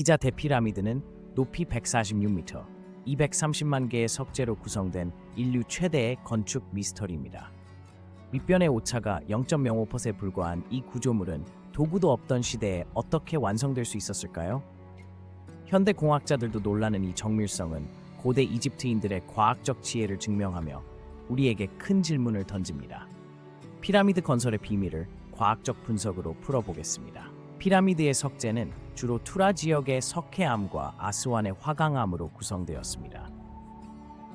기자 대피라미드는 높이 146m, 230만 개의 석재로 구성된 인류 최대의 건축 미스터리입니다. 밑변의 오차가 0.05%에 불과한 이 구조물은 도구도 없던 시대에 어떻게 완성될 수 있었을까요? 현대 공학자들도 놀라는 이 정밀성은 고대 이집트인들의 과학적 지혜를 증명하며 우리에게 큰 질문을 던집니다. 피라미드 건설의 비밀을 과학적 분석으로 풀어보겠습니다. 피라미드의 석재는 주로 투라 지역의 석회암과 아스완의 화강암으로 구성되었습니다.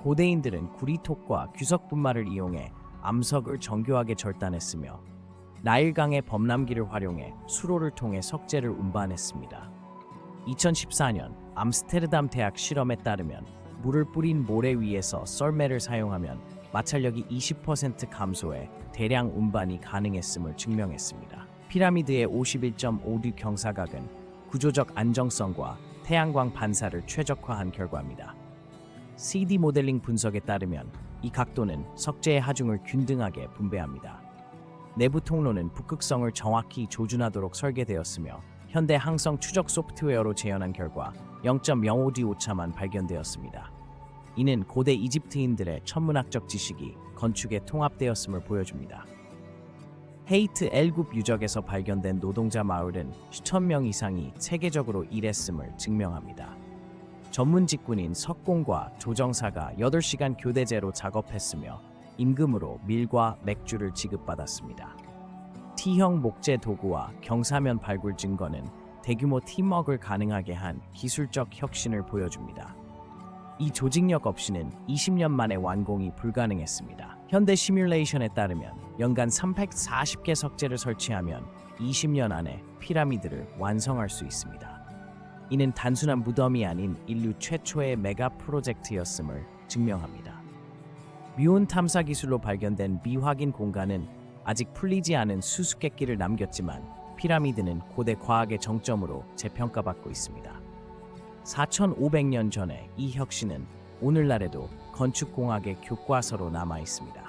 고대인들은 구리톡과 규석 분말을 이용해 암석을 정교하게 절단했으며 나일강의 범람기를 활용해 수로를 통해 석재를 운반했습니다. 2014년 암스테르담 대학 실험에 따르면 물을 뿌린 모래 위에서 썰매를 사용하면 마찰력이 20% 감소해 대량 운반이 가능했음을 증명했습니다. 피라미드의 51.5도 경사각은 구조적 안정성과 태양광 반사를 최적화한 결과입니다. CD 모델링 분석에 따르면 이 각도는 석재의 하중을 균등하게 분배합니다. 내부 통로는 북극성을 정확히 조준하도록 설계되었으며 현대 항성 추적 소프트웨어로 재현한 결과 0.05D 오차만 발견되었습니다. 이는 고대 이집트인들의 천문학적 지식이 건축에 통합되었음을 보여줍니다. 헤이트 L급 유적에서 발견된 노동자 마을은 수천 명 이상이 체계적으로 일했음을 증명합니다. 전문 직군인 석공과 조정사가 8시간 교대제로 작업했으며 임금으로 밀과 맥주를 지급받았습니다. T형 목재 도구와 경사면 발굴 증거는 대규모 팀워크를 가능하게 한 기술적 혁신을 보여줍니다. 이 조직력 없이는 20년 만에 완공이 불가능했습니다. 현대 시뮬레이션에 따르면 연간 340개 석재를 설치하면 20년 안에 피라미드를 완성할 수 있습니다. 이는 단순한 무덤이 아닌 인류 최초의 메가 프로젝트였음을 증명합니다. 뮤온 탐사 기술로 발견된 미확인 공간은 아직 풀리지 않은 수수께끼를 남겼지만 피라미드는 고대 과학의 정점으로 재평가받고 있습니다. 4,500년 전에 이 혁신은 오늘날에도 건축공학의 교과서로 남아 있습니다.